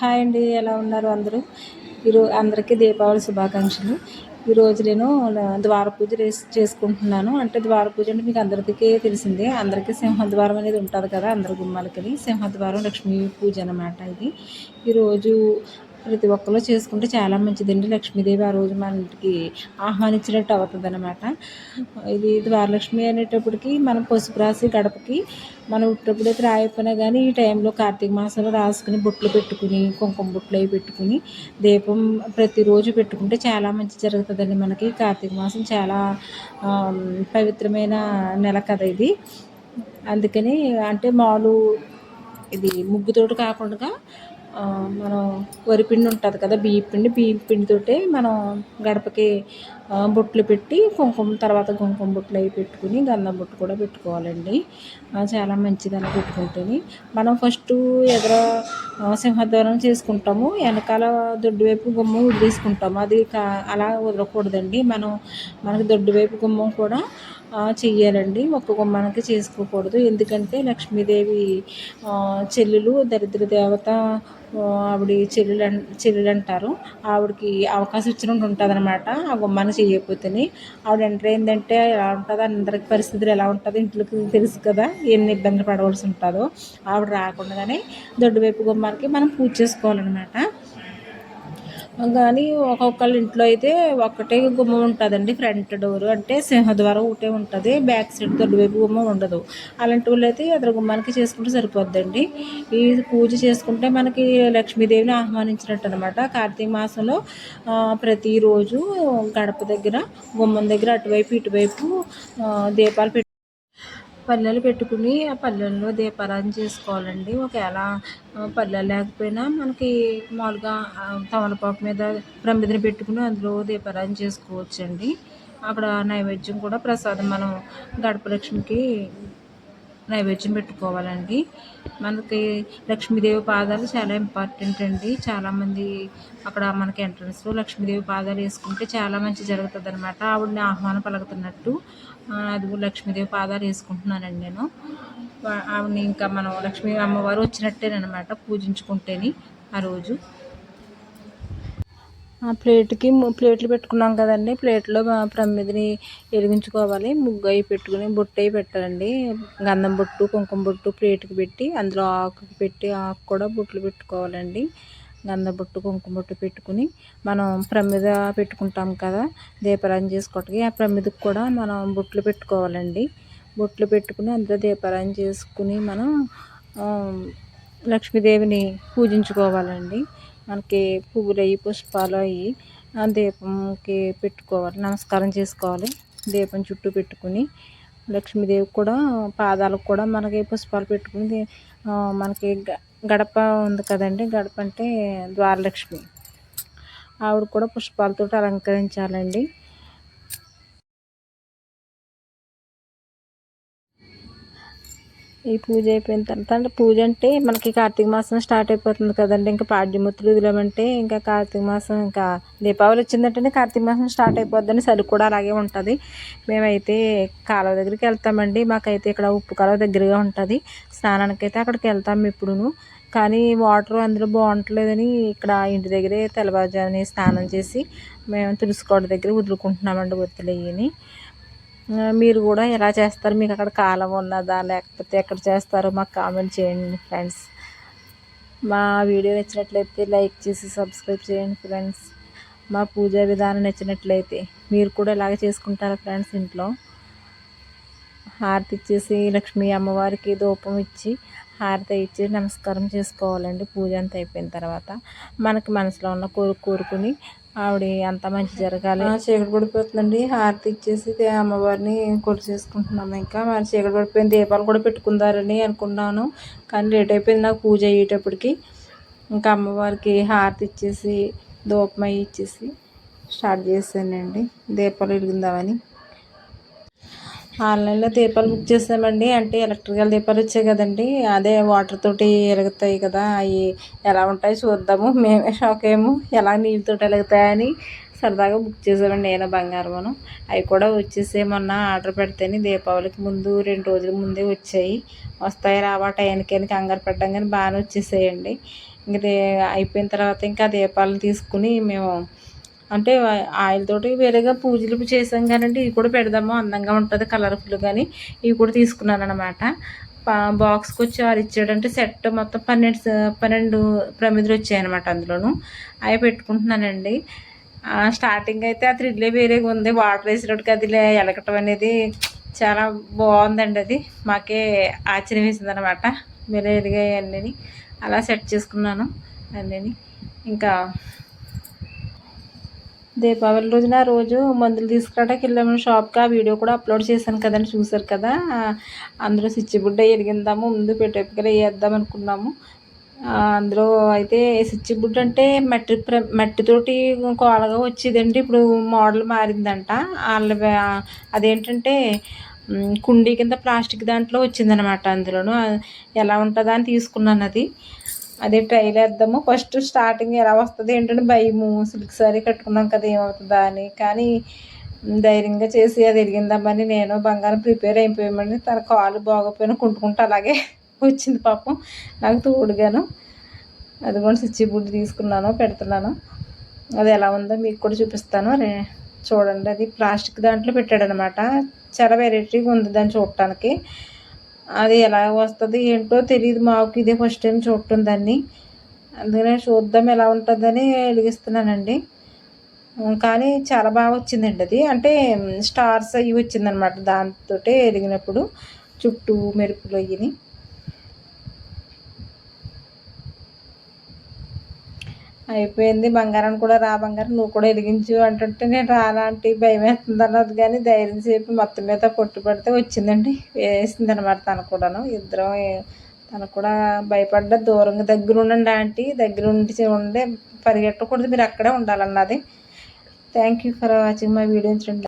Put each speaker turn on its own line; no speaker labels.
Hi అండి ఎలా ఉన్నారు అందరూ? ఈరోజు అందరికీ దీపావళి శుభాకాంక్షలు. ఈరోజు నేను ద్వార పూజ చేసుకుంటున్నాను. అంటే ద్వార పూజ అంటే మీకు అందరికీ తెలిసిందే. అందరికీ సింహద్వారం అనేది ఉంటుంది కదా అందరి గుమ్మాలకి సింహద్వారం లక్ష్మీ పూజ అనమాట ఇది. ఈరోజు ప్రతి ఒక్కరు చేసుకుంటే చాలా మంచిదండి. లక్ష్మీదేవి ఆ రోజు మన ఇంటికి ఆహ్వానించినట్టు అవుతుంది అనమాట ఇది ద్వారలక్ష్మి అనేటప్పటికి మనం పసుపు రాసి గడపకి మనం ఉట్టప్పుడు అయితే రాయకపోయినా కానీ ఈ టైంలో కార్తీక మాసంలో రాసుకుని బొట్లు పెట్టుకుని కుంకుమ బొట్లు అవి పెట్టుకుని దీపం ప్రతిరోజు పెట్టుకుంటే చాలా మంచి జరుగుతుందండి మనకి. కార్తీక మాసం చాలా పవిత్రమైన నెల కదా ఇది. అందుకని అంటే మాలు ఇది ముగ్గుతోటి కాకుండా మనం వరిపిండి ఉంటుంది కదా బియ్యపిండి పిండి బియ్య పిండితోటే మనం గడపకి బొట్లు పెట్టి కుంకుమ తర్వాత కుంకుమ బొట్లు అవి పెట్టుకుని గంధం బొట్టు కూడా పెట్టుకోవాలండి. చాలా మంచిదని పెట్టుకుంటేని. మనం ఫస్ట్ ఎదుర సింహద్వారం చేసుకుంటాము వెనకాల దొడ్డు వైపు గుమ్మం వదిలేసుకుంటాము. అది అలా వదలకూడదండి. మనం మనకి దొడ్డు వైపు గుమ్మం కూడా చెయ్యాలండి. ఒక్క గుమ్మానికి చేసుకోకూడదు. ఎందుకంటే లక్ష్మీదేవి చెల్లెలు దరిద్ర దేవత ఆవిడ చెల్లెలు చెల్లెలు అంటారు. ఆవిడకి అవకాశం ఇచ్చినట్టు ఉంటుంది అనమాట ఆ గుమ్మాన్ని చేయకపోతేనే ఆవిడ ఎంటర్ అయిందంటే ఎలా ఉంటుంది? అందరికి పరిస్థితులు ఎలా ఉంటుంది? ఇంట్లోకి తెలుసు కదా ఎన్ని ఇబ్బందులు పడవలసి ఉంటుందో. ఆవిడ రాకుండానే దొడ్డు వైపు గుమ్మానికి మనం పూజ చేసుకోవాలన్నమాట. కానీ ఒక్కొక్కళ్ళ ఇంట్లో అయితే ఒక్కటే గుమ్మం ఉంటుందండి ఫ్రంట్ డోర్ అంటే సింహద్వారం ఒకటే ఉంటుంది బ్యాక్ సైడ్ దొడ్డువైపు గుమ్మం ఉండదు. అలాంటి వాళ్ళు అయితే ఎదురు గుమ్మానికి చేసుకుంటే సరిపోద్దండి. ఈ పూజ చేసుకుంటే మనకి లక్ష్మీదేవిని ఆహ్వానించినట్టు అనమాట కార్తీక మాసంలో ప్రతిరోజు గడప దగ్గర గుమ్మం దగ్గర అటువైపు ఇటువైపు దీపాలు పెట్టి పల్లెలు పెట్టుకుని ఆ పల్లెల్లో దీపారాధన చేసుకోవాలండి. ఒకవేళ పల్లెలు లేకపోయినా మనకి మామూలుగా తమలపాకు మీద ప్రమిదని పెట్టుకుని అందులో దీపారాధన చేసుకోవచ్చండి. అక్కడ నైవేద్యం కూడా ప్రసాదం మనం గడపలక్ష్మికి నైవేద్యం పెట్టుకోవాలండి. మనకి లక్ష్మీదేవి పాదాలు చాలా ఇంపార్టెంట్ అండి. చాలామంది అక్కడ మనకి ఎంట్రన్స్లో లక్ష్మీదేవి పాదాలు వేసుకుంటే చాలా మంచి జరుగుతుంది అనమాట ఆవిడని ఆహ్వానం పలుకుతున్నట్టు అది లక్ష్మీదేవి పాదాలు వేసుకుంటున్నానండి నేను. ఆవిడని ఇంకా మనం లక్ష్మీ అమ్మవారు వచ్చినట్టేనమాట పూజించుకుంటేని ఆ రోజు. ప్లేట్కి ప్లేట్లు పెట్టుకున్నాం కదండి. ప్లేట్లో ప్రమిదిని వెలిగించుకోవాలి ముగ్గు అవి పెట్టుకుని బొట్టు అవి పెట్టాలండి. గంధం బొట్టు కుంకుమ బొట్టు ప్లేట్కి పెట్టి అందులో ఆకుకి పెట్టి ఆకు కూడా బొట్లు పెట్టుకోవాలండి. గంధం బొట్టు కుంకుమ బొట్టు పెట్టుకుని మనం ప్రమిద పెట్టుకుంటాం కదా దీపారాయణ చేసుకోవటానికి. ఆ ప్రమిదకి కూడా మనం బొట్లు పెట్టుకోవాలండి. బొట్లు పెట్టుకుని అందులో దీపారాయణ చేసుకుని మనం లక్ష్మీదేవిని పూజించుకోవాలండి. మనకి పువ్వులు అవి పుష్పాలు అవి దీపంకి పెట్టుకోవాలి నమస్కారం చేసుకోవాలి. దీపం చుట్టూ పెట్టుకుని లక్ష్మీదేవి కూడా పాదాలకు కూడా మనకి పుష్పాలు పెట్టుకుని మనకి గడప ఉంది కదండి. గడప అంటే ద్వారలక్ష్మి. ఆవిడ కూడా పుష్పాలతో అలంకరించాలండి. ఈ పూజ అయిపోయిన తర్వాత అంటే పూజ అంటే మనకి కార్తీక మాసం స్టార్ట్ అయిపోతుంది కదండి. ఇంకా పాడ్యముత్రులు వదిలేమంటే ఇంకా కార్తీక మాసం ఇంకా దీపావళి వచ్చిందంటేనే కార్తీక మాసం స్టార్ట్ అయిపోద్దని చలి కూడా అలాగే ఉంటుంది. మేమైతే కాలువ దగ్గరికి వెళ్తామండి. మాకైతే ఇక్కడ ఉప్పు కాలువ దగ్గరగా ఉంటుంది. స్నానానికి అయితే అక్కడికి వెళ్తాము ఇప్పుడును. కానీ వాటర్ అందులో బాగుంటలేదని ఇక్కడ ఇంటి దగ్గరే తెల్లవారుజామున స్నానం చేసి మేము తులసికోట దగ్గర వదులుకుంటున్నామండి ఒత్తులు మీరు కూడా ఎలా చేస్తారు? మీకు అక్కడ కాలం ఉన్నదా? లేకపోతే ఎక్కడ చేస్తారో మాకు కామెంట్ చేయండి ఫ్రెండ్స్. మా వీడియో నచ్చినట్లయితే లైక్ చేసి సబ్స్క్రైబ్ చేయండి ఫ్రెండ్స్. మా పూజా విధానం నచ్చినట్లయితే మీరు కూడా ఇలాగే చేసుకుంటారా ఫ్రెండ్స్ ఇంట్లో? హారతి ఇచ్చేసి లక్ష్మీ అమ్మవారికి ధూపం ఇచ్చి హారతి ఇచ్చి నమస్కారం చేసుకోవాలండి. పూజ అంతా అయిపోయిన తర్వాత మనకి మనసులో ఉన్న కోరు కోరుకుని ఆవిడ అంత మంచి జరగాలి. చీకటి పడిపోతుందండి. హారతి ఇచ్చేసి అమ్మవారిని కొడు చేసుకుంటున్నాము ఇంకా. మరి చీకటి పడిపోయిన దీపాలు కూడా పెట్టుకుందారని అనుకున్నాను. కానీ లేట్ అయిపోయింది నాకు పూజ అయ్యేటప్పటికి. ఇంకా అమ్మవారికి హారతి ఇచ్చేసి దూపం ఇచ్చేసి స్టార్ట్ చేశానండి. దీపాలు వెలిగిందామని. ఆన్లైన్లో దీపాలు బుక్ చేసామండి. అంటే ఎలక్ట్రికల్ దీపాలు వచ్చాయి కదండి. అదే వాటర్ తోటి వెలుగుతాయి కదా. అవి ఎలా ఉంటాయి చూద్దాము. మేమే షాక్ ఏమో ఎలా నీళ్ళతో వెలుగుతాయని సరదాగా బుక్ చేసామండి నేను బంగారం అవి కూడా వచ్చేసే మొన్న ఆర్డర్ పెడితేనే దీపావళికి ముందు రెండు రోజుల ముందే వచ్చాయి. వస్తాయి రావా టైంకి కంగారు పెట్టడం కానీ బాగానే వచ్చేసాయండి. ఇంకా అయిపోయిన తర్వాత ఇంకా దీపాలను తీసుకుని మేము అంటే ఆయిల్ తోటి వేరేగా పూజలు చేసాం కానండి ఇవి కూడా పెడదాము అందంగా ఉంటుంది కలర్ఫుల్ కానీ ఇవి కూడా తీసుకున్నాను అనమాట బాక్స్కి వచ్చి వారు ఇచ్చాడంటే సెట్ మొత్తం పన్నెండు పన్నెండు ప్రమిదలు వచ్చాయన్నమాట అందులోను. అవి పెట్టుకుంటున్నానండి. స్టార్టింగ్ అయితే ఆ థ్రిడ్లే వేరేగా ఉంది. వాటర్ వేసినట్టుగా అది ఎలగటం అనేది చాలా బాగుందండి అది. మాకే ఆశ్చర్యం వేసింది అనమాట మీరు ఎదిగాయి అన్నీ అలా సెట్ చేసుకున్నాను అన్నీ ఇంకా దీపావళి రోజున రోజు మందులు తీసుకురావడానికి వెళ్ళాము. షాప్కి ఆ వీడియో కూడా అప్లోడ్ చేశాను కదండి చూసారు కదా? అందులో స్విచ్ బుడ్డ ఎరిగిందాము ముందు పెట్టేపుకలు వేద్దాం అనుకున్నాము. అందులో అయితే స్విచ్ బుడ్డ అంటే మట్టి మట్టితోటి కోలగా వచ్చేదండి. ఇప్పుడు మోడల్ మారిందంట. వాళ్ళ అదేంటంటే కుండీ కింద ప్లాస్టిక్ దాంట్లో వచ్చిందనమాట అందులోను. ఎలా ఉంటుందా అని తీసుకున్నాను అది. అదే ట్రైల్ వేద్దాము. ఫస్ట్ స్టార్టింగ్ ఎలా వస్తుంది ఏంటంటే భయము సిల్క్ సారీ కట్టుకున్నాం కదా ఏమవుతుందా అని. కానీ ధైర్యంగా చేసి అది ఎరిగిందామని నేను. బంగారం ప్రిపేర్ అయిపోయామని తన కాలు బాగోపోయినా కుంటుకుంటూ అలాగే వచ్చింది పాపం. నాకు తోడుగాను. అది కూడా స్విచ్ బుడ్డి తీసుకున్నాను పెడుతున్నాను. అది ఎలా ఉందో మీకు కూడా చూపిస్తాను. చూడండి. అది ప్లాస్టిక్ దాంట్లో పెట్టాడనమాట. చాలా వెరైటీగా ఉంది దాన్ని చూడటానికి. అది ఎలా వస్తుంది ఏంటో తెలియదు మాకు ఇదే ఫస్ట్ టైం చూడటం దాన్ని. అందుకనే చూద్దాం ఎలా ఉంటుందని వెలిగిస్తున్నానండి. కానీ చాలా బాగా వచ్చిందండి అది. అంటే స్టార్స్ అవి వచ్చిందనమాట దాంతో వెలిగినప్పుడు. చుట్టూ మెరుపులు అయ్యి అయిపోయింది. బంగారం కూడా రా బంగారం నువ్వు కూడా వెలిగించు అంటుంటే నేను రాలాంటి భయం వేస్తుంది అన్నది. కానీ ధైర్యం చెప్పి మొత్తం మీద పొట్టు పడితే వచ్చిందండి. వేసింది అనమాట తను కూడాను. ఇద్దరం తను కూడా భయపడ్డ దూరంగా దగ్గర ఉండండి ఆంటీ. దగ్గర ఉండి ఉండే పరిగెట్టకూడదు. మీరు అక్కడే ఉండాలన్నది. Thank you for watching my video చూడండి